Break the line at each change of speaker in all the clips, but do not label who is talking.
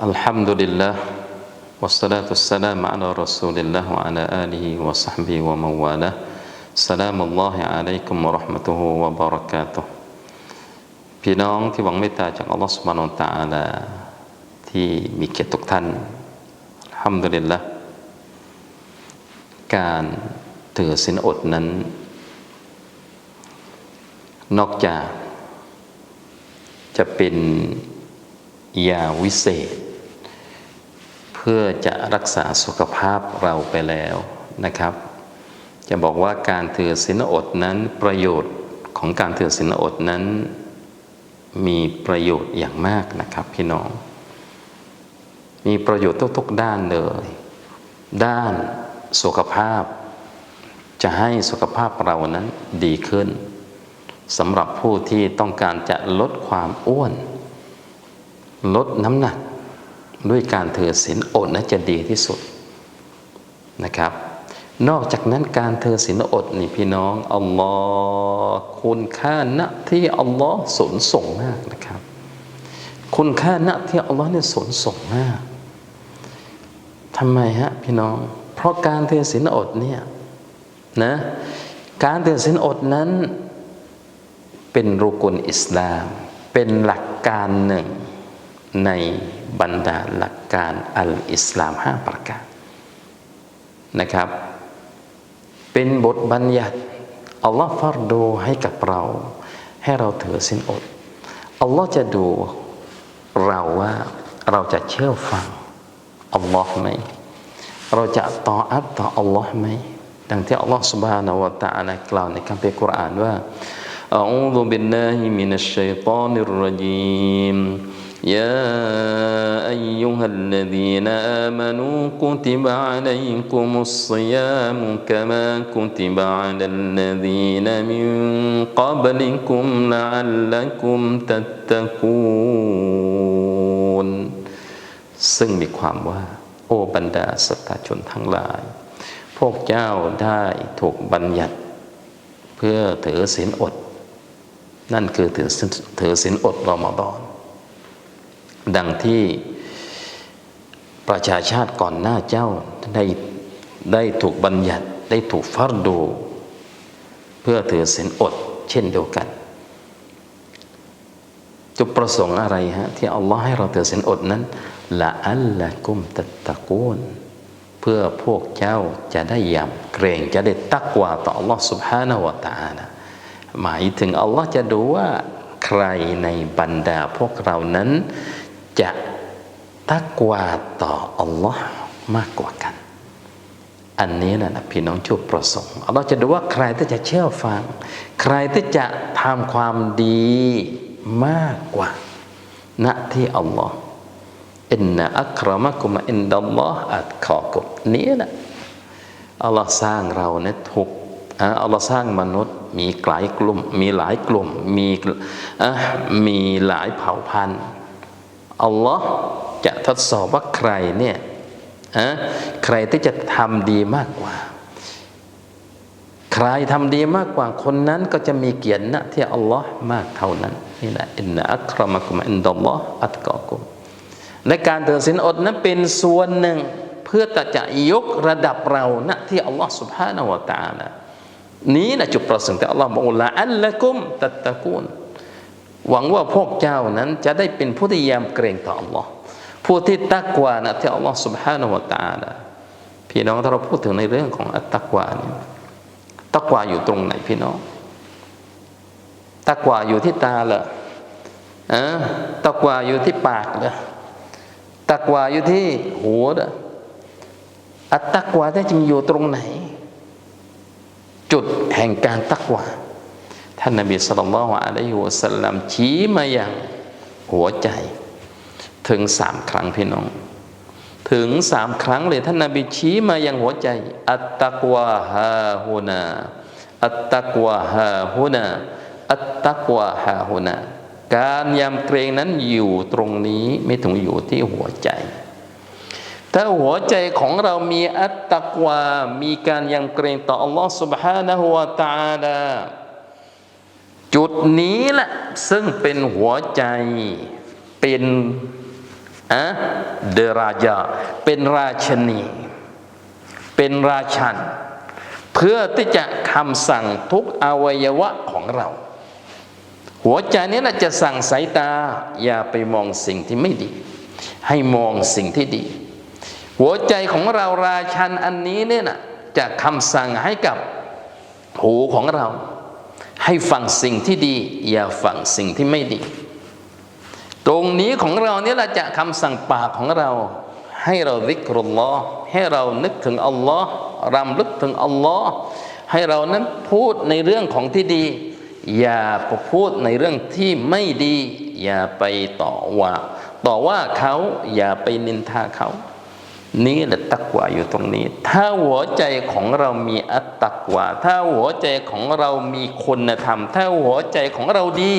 الحمد لله والصلاة والسلام على رسول الله وعلى آله وصحبه ومن والاه سلام الله عليكم ورحمته وبركاته พี่น้องที่หวังเมตตาจากอัลลอฮฺสุบฮานาอัลตะอาลาที่มีเกียรติทุกท่านอัลฮัมดุลิลละการถือศีลอดนั้น นอกจากจะเป็นยาวิเศษ เ พื่อจะรักษาสุขภาพเราไปแล้วนะครับ จะบอกว่าการถือศีลอดนั้นประโยชน์ของการถือศีลอดนั้น มีประโยชน์อย่างมากนะครับพี่น้อง มีประโยชน์ทุกๆด้านเลย ด้านสุขภาพ จะให้สุขภาพเรานั้นดีขึ้นสำหรับผู้ที่ต้องการจะลดความอ้วน ลดน้ำหนัก ด้วยการถือศีลอดนั้นจะดีที่สุดนะครับ นอกจากนั้นการถือศีลอดนี่พี่น้องอัลลอฮ์คุณค่าณที่อัลลอฮ์สนส่งมากนะครับ คุณค่าณที่อัลลอฮ์เนี่ยสนส่งมากทำไมฮะพี่น้อง เพราะการถือศีลอดเนี่ยนะการถือศีลอดนั้น เป็นรุกุลอิสลาม เป็นหลักการหนึ่งใน บรรดาหลักการอัลอิสลามห้าประการนะครับ เป็นบทบัญญัติอัลลอฮ์ฟัรดูให้กับเรา ให้เราถือสินอดอัลลอฮ์จะดูเราว่าเราจะเชื่อฟังอัลลอฮ์ไหมเราจะต่ออัตต่ออัลลอฮ์ไหมดังที่อัลลอฮ์ سبحانه และ تعالى กล่าวในคัมภีร์กุรอานว่า أعوذ بالله من الشيطان الرجيم يا أيها الذين آمنوا كتب عليكم الصيام كما كتب على الذين من قبلكم لعلكم تتقون ซึ่งมีความว่า โอ้บรรดาสัตตชนทั้งหลาย พวกเจ้าได้ถูกบัญญัติ เพื่อถือศีลอด นั่นคือถือถือศีลอดรอมฎอน ดังที่ประชาชาติก่อนหน้าเจ้าได้ได้ถูกบัญญัติได้ถูกฟัรดู เพื่อถือศีลอด เช่นเดียวกัน จุดประสงค์อะไรฮะที่อัลลอฮ์ให้เราถือศีลอดนั้นละอัลละกุมตัตตะกูนเพื่อพวกเจ้าจะได้ยำเกรงจะได้ตักวาต่ออัลลอฮ์ سبحانه และ تعالى หมายถึงอัลลอฮ์จะดูว่าใครในบรรดาพวกเรานั้นจะ ตักวาต่ออัลลอฮ์มากกว่ากัน อันนี้นะนะพี่น้องจุดประสงค์อัลลอฮ์จะดูว่าใครที่จะเชื่อฟัง ใครที่จะทำความดีมากกว่าณที่อัลลอฮ์อินนะอัครมะกุมอินดัลลอฮ์อัตคอกุมนี้นะอัลลอฮ์สร้างเราเนี่ยถูกอัลลอฮ์สร้างมนุษย์มีหลายกลุ่ม มีหลายกลุ่ม มีมีหลายเผ่าพันธุ์อัลลอฮ์ จะทดสอบว่าใครเนี่ยใครที่จะทำดีมากกว่า ใครทำดีมากกว่าคนนั้นก็จะมีเกียรติณที่อัลลอฮ์มากเท่านั้นนี่แหละอินนะอัครมักุมอินดัลลอฮ์อัตกอกุมแลการถือสินอดนั้นเป็นส่วนหนึ่งเพื่อจะยกระดับเราณที่อัลลอฮ์สุบฮานาวะตาละนี้นะจุดประสงค์ที่อัลลอฮ์บอกละอัลละกุมตัตตะกูนหวังว่าพวกเจ้านั้นจะได้เป็นผู้ที่ยำเกรงต่ออัลลอฮ์ ผู้ที่ตักวานะที่อัลลอฮ์ سبحانه และ تعالى พี่น้องถ้าเราพูดถึงในเรื่องของอัตตักวาเนี่ยตักวาอยู่ตรงไหนพี่น้องตักวาอยู่ที่ตาเหรออะตักวาอยู่ที่ปากเหรอตักวาอยู่ที่หัวเหรออัตตักวาแท้จริงอยู่ตรงไหน จุดแห่งการตักวาท่านนบีสุลต่านละฮ์อะลัยฮิวะสัลลัมชี้มาอย่างหัวใจ ถึงสามครั้งพี่น้อง ถึงสามครั้งเลยท่านนบีชี้มาอย่างหัวใจ อัตตักวาฮาฮุนา อัตตักวาฮาฮุนา อัตตักวาฮาฮุนา การยำเกรงนั้นอยู่ตรงนี้ไม่ถึงอยู่ที่หัวใจ ถ้าหัวใจของเรามีอัตตักวา มีการยำเกรงต่ออัลลอฮ์ سبحانه และ تعالى จุดนี้แหละซึ่งเป็นหัวใจเป็น อะเดราจาเป็นราชนี เป็นราชัน เพื่อที่จะคำสั่งทุกอวัยวะของเรา หัวใจนี้แหละจะสั่งสายตา อย่าไปมองสิ่งที่ไม่ดี ให้มองสิ่งที่ดี หัวใจของเราราชันอันนี้เนี่ยนะจะคำสั่งให้กับหูของเรา ให้ฟังสิ่งที่ดี อย่าฟังสิ่งที่ไม่ดี ตรงนี้ของเราเนี่ยแหละจะคำสั่งปากของเรา ให้เราวิกรุลลอให้เรานึกถึงอัลลอฮ์รำลึกถึงอัลลอฮ์ให้เรานั้นพูดในเรื่องของที่ดี อย่าไปพูดในเรื่องที่ไม่ดี อย่าไปต่อว่า ต่อว่าเขาอย่าไปนินทาเขา นี่แหละตักวาอยู่ตรงนี้ ถ้าหัวใจของเรามีอัตตักวา ถ้าหัวใจของเรามีคุณธรรม ถ้าหัวใจของเราดี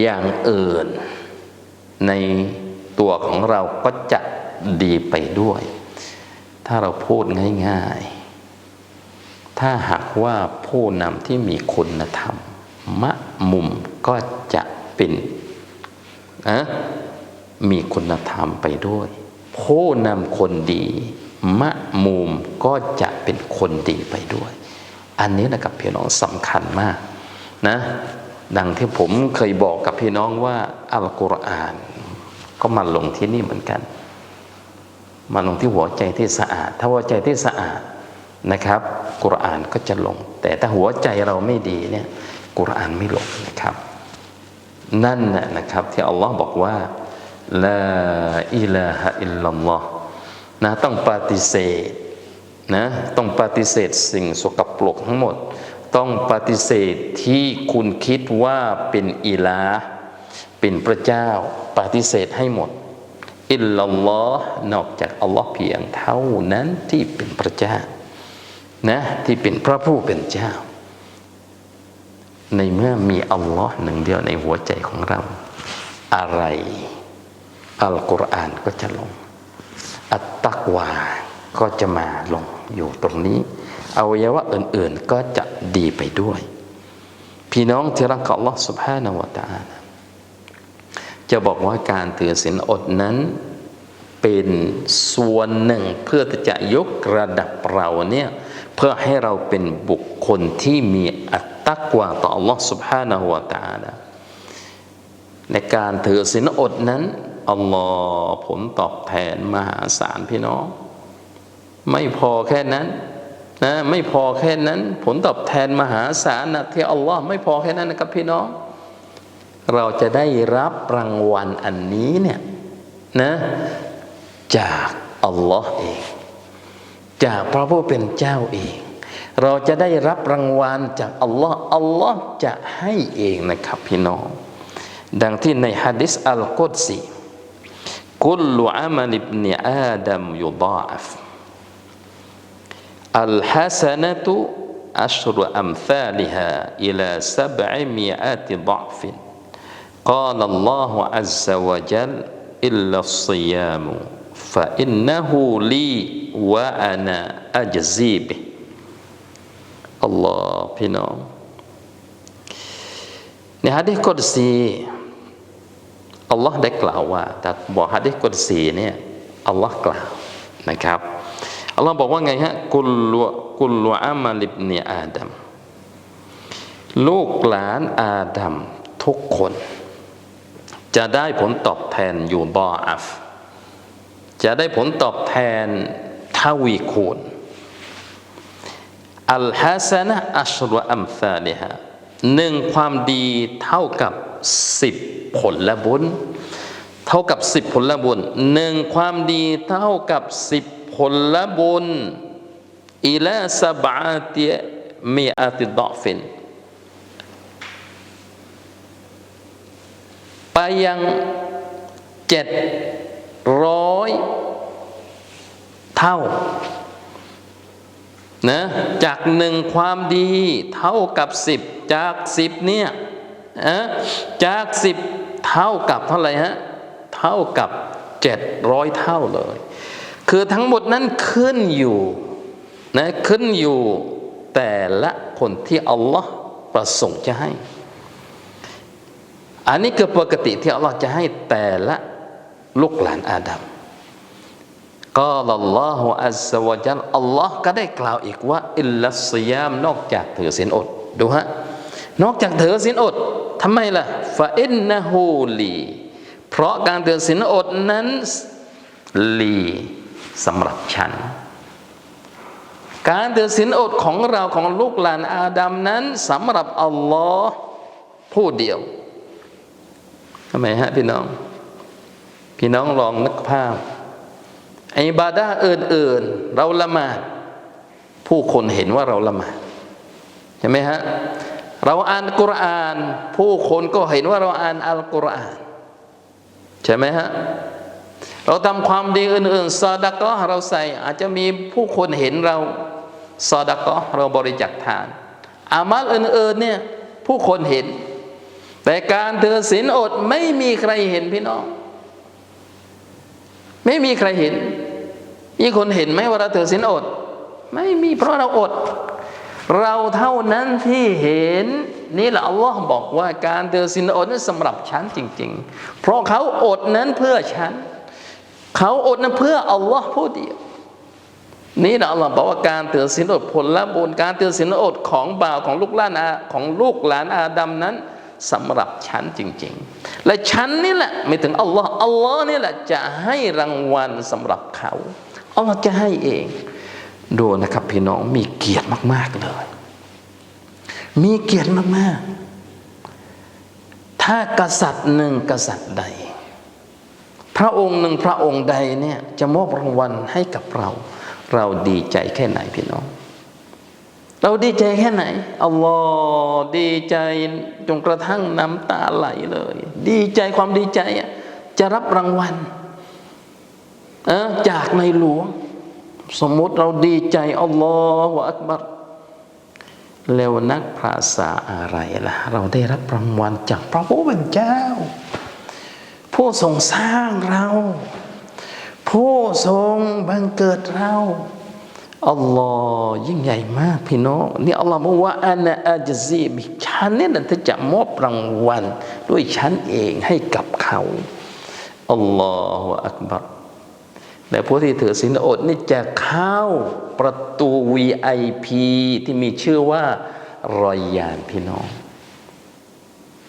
อย่างอื่น ในตัวของเราก็จะดีไปด้วย ถ้าเราพูดง่ายๆ ถ้าหากว่าผู้นำที่มีคุณธรรม มะมุมก็จะเป็นอะมีคุณธรรมไปด้วย ผู้นำคนดี มะมุมก็จะเป็นคนดีไปด้วย อันนี้นะครับพี่น้องสำคัญมากนะ ดังที่ผมเคยบอกกับพี่น้องว่าอัลกุรอาน ก็มาลงที่นี่เหมือนกัน มาลงที่หัวใจที่สะอาด ถ้าหัวใจที่สะอาดนะครับ กุรอานก็จะลง แต่ถ้าหัวใจเราไม่ดีเนี่ย กุรอานไม่ลงนะครับ นั่นนะนะครับที่อัลลอฮ์บอกว่าลาอิลาฮะอิลลัลลอฮ์นะต้องปฏิเสธนะต้องปฏิเสธสิ่งสกปรกทั้งหมด ต้องปฏิเสธที่คุณคิดว่าเป็นอิลาเป็นพระเจ้า ปฏิเสธให้หมด อิลลัลลอฮ์นอกจากอัลลอฮ์เพียงเท่านั้นที่เป็นพระเจ้านะที่เป็นพระผู้เป็นเจ้า ในเมื่อมีอัลลอฮ์หนึ่งเดียวในหัวใจของเรา อะไร อัลกุรอานก็จะลง อัตตักวา ก็จะมาลงอยู่ตรงนี้อวัยวะอื่นๆก็จะดีไปด้วย พี่น้องที่รักอัลลอฮ์ سبحانه และ تعالى จะบอกว่าการถือศีลอดนั้นเป็นส่วนหนึ่งเพื่อที่จะยกระดับเราเนี่ยเพื่อให้เราเป็นบุคคลที่มีอัตตักวาต่อ Allah سبحانه และ تعالى ในการถือศีลอดนั้นอัลลอฮ์ผลตอบแทนมหาศาลพี่น้อง ไม่พอแค่นั้นนะไม่พอแค่นั้น ผลตอบแทนมหาศาลนะที่อัลลอฮ์ไม่พอแค่นั้นนะครับพี่น้อง เราจะได้รับรางวัลอันนี้เนี่ยนะจากอัลลอฮ์เอง จากพระผู้เป็นเจ้าเอง เราจะได้รับรางวัลจากอัลลอฮ์อัลลอฮ์จะให้เองนะครับพี่น้อง ดังที่ในฮะดิษอัลกุดซีกุลอามัลิบนอาดัมยุดาฟ Al-hasanatu asyru amthaliha ila sab'i mi'ati da'fin Qala Allah azza wa jal illa as-siyamu fa innahu li wa ana ajzi kursi Allah dah kelawa Hadith kursi ini Allah kelawa Nah, พี่น้องในฮะดิษกุดซีอัลลอฮ์ได้กล่าวว่าแต่บอกฮะดิษกุดซีเนี่ยอัลลอฮ์กล่าวนะครับ อัลลอฮ์บอกว่าไงฮะกุลกุลอามาลิบเนียอาดัมลูกหลานอาดัมทุกคน จะได้ผลตอบแทนอยู่บออัฟ จะได้ผลตอบแทนทวีคูณอัลฮัสนะอัชรอัมซาลิฮะหนึ่งความดีเท่ากับสิบผลละบุญ เท่ากับสิบผลละบุญหนึ่งความดีเท่ากับสิบ ผลบุญอิลาสบาติมีอาติดอฟิน ไปยังเจ็ดร้อยเท่านะจากหนึ่งความดีเท่ากับสิบจากสิบเนี่ยอะจากสิบเท่ากับเท่าไหร่ฮะ เท่ากับเจ็ดร้อยเท่าเลย คือทั้งหมดนั้นขึ้นอยู่นะขึ้นอยู่แต่ละคนที่อัลลอฮ์ประสงค์จะให้ อันนี้คือปกติที่อัลลอฮ์จะให้แต่ละลูกหลานอาดัมก็ลัลลอฮุอัซซวะจัลอัลลอฮ์ก็ได้กล่าวอีกว่า อิลลัสซิยามนอกจากถือศีลอด ดูฮะ นอกจากถือศีลอดทำไมล่ะฟาอินนะฮูลี เพราะการถือศีลอดนั้นลี สำหรับฉัน การถือศีลอดของเราของลูกหลานอาดัมนั้นสำหรับอัลลอฮ์ผู้เดียวทำไมฮะพี่น้อง พี่น้องลองนึกภาพอิบาดาอื่นๆเราละหมาดผู้คนเห็นว่าเราละหมาดใช่ไหมฮะเราอ่านกุรอาน ผู้คนก็เห็นว่าเราอ่านอัลกุรอาน ใช่ไหมฮะ เราทำความดีอื่นๆซาดะก็เราใส่อาจจะมีผู้คนเห็นเราซาดะก็เราบริจาคทาน อามัลอื่นๆเนี่ยผู้คนเห็น แต่การเถือศีลอดไม่มีใครเห็นพี่น้อง ไม่มีใครเห็น มีคนเห็นไหมว่าเราถือศีลอด ไม่มีเพราะเราอด เราเท่านั้นที่เห็นนี่แหละอัลลอฮ์บอกว่าการถือศีลอดนั้นสำหรับฉันจริง ๆ เพราะเขาอดนั้นเพื่อฉัน เขาอดนั้นเพื่ออัลลอฮ์ผู้เดียวนี่นะอัลลอฮ์บอกว่าการถือศีลอดผลละบุญการถือศีลอดของบ่าวของลูกหลานอาของลูกหลานอาดัมนั้นสำหรับฉันจริง ๆ และฉันนี่แหละไม่ถึงอัลลอฮ์อัลลอฮ์นี่แหละจะให้รางวัลสำหรับเขาอัลลอฮ์จะให้เอง ดูนะครับพี่น้องมีเกียรติมาก ๆ เลย มีเกียรติมาก ๆ ถ้ากษัตริย์หนึ่งกษัตริย์ใด พระองค์หนึ่งพระองค์ใดเนี่ยจะมอบรางวัลให้กับเรา เราดีใจแค่ไหนพี่น้อง เราดีใจแค่ไหนอัลลอฮ์ดีใจจนกระทั่งน้ำตาไหลเลย ดีใจความดีใจอะจะรับรางวัลเออจากในหลวง สมมติเราดีใจอัลลอฮฺอักบัรแล้วนักภาษาอะไรล่ะ เราได้รับรางวัลจากพระผู้เป็นเจ้า ผู้ทรงสร้างเรา ผู้ทรงบังเกิดเราอัลลอฮ์ยิ่งใหญ่มากพี่น้องนี่อัลลอฮ์บอกว่าอานะอาจซีบิฉันนี่ยนะจะมอบรางวัลด้วยฉันเองให้กับเขาอัลลอฮฺอักบัรและผู้ที่ถือศีลอดนี่จะเข้าประตู VIP ที่มีชื่อว่ารอยยานพี่น้อง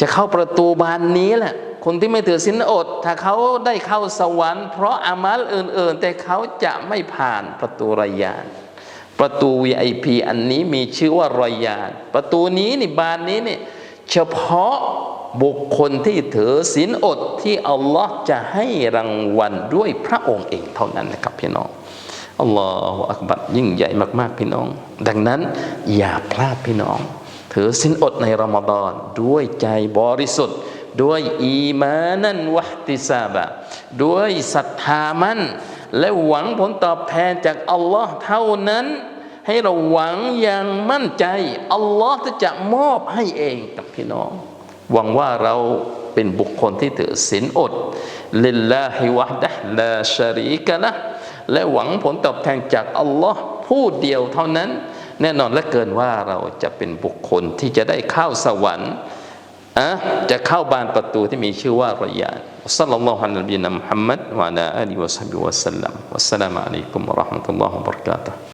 จะเข้าประตูบานนี้แหละ คนที่ไม่ถือศีลอด ถ้าเขาได้เข้าสวรรค์เพราะอามัลอื่น ๆ แต่เขาจะไม่ผ่านประตูรอยาน ประตู VIP อันนี้มีชื่อว่ารอยยาน ประตูนี้นี่บานนี้นี่เฉพาะบุคคลที่ถือศีลอดที่อัลลอฮ์จะให้รางวัลด้วยพระองค์เองเท่านั้นนะครับพี่น้องอัลลอฮฺอักบัดยิ่งใหญ่มากๆพี่น้อง ดังนั้นอย่าพลาดพี่น้อง ถือศีลอดในรอมฎอนด้วยใจบริสุทธิ์ ด้วยอีมานันวะติซาบะด้วยศรัทธามันและหวังผลตอบแทนจากอัลลอฮ์เท่านั้น ให้เราหวังอย่างมั่นใจ อัลลอฮ์จะมอบให้เองกับพี่น้อง หวังว่าเราเป็นบุคคลที่ถือศีลอดลิลลาฮิวะดะลาชารีกะละและหวังผลตอบแทนจากอัลลอฮ์ผู้เดียวเท่านั้น แน่นอนและเกินว่าเราจะเป็นบุคคลที่จะได้เข้าสวรรค์ อะจะเข้าบานประตูที่มีชื่อว่ารอยานสัลลัลลอฮุอะลัยฮิวะสัลลัมมุฮัมมัดวะอะลาอาลีวะซัฮบิวะสัลลัมวัสสลามุอะลัยกุมวะเราะห์มะตุลลอฮ์วะบะเราะกาตุฮ์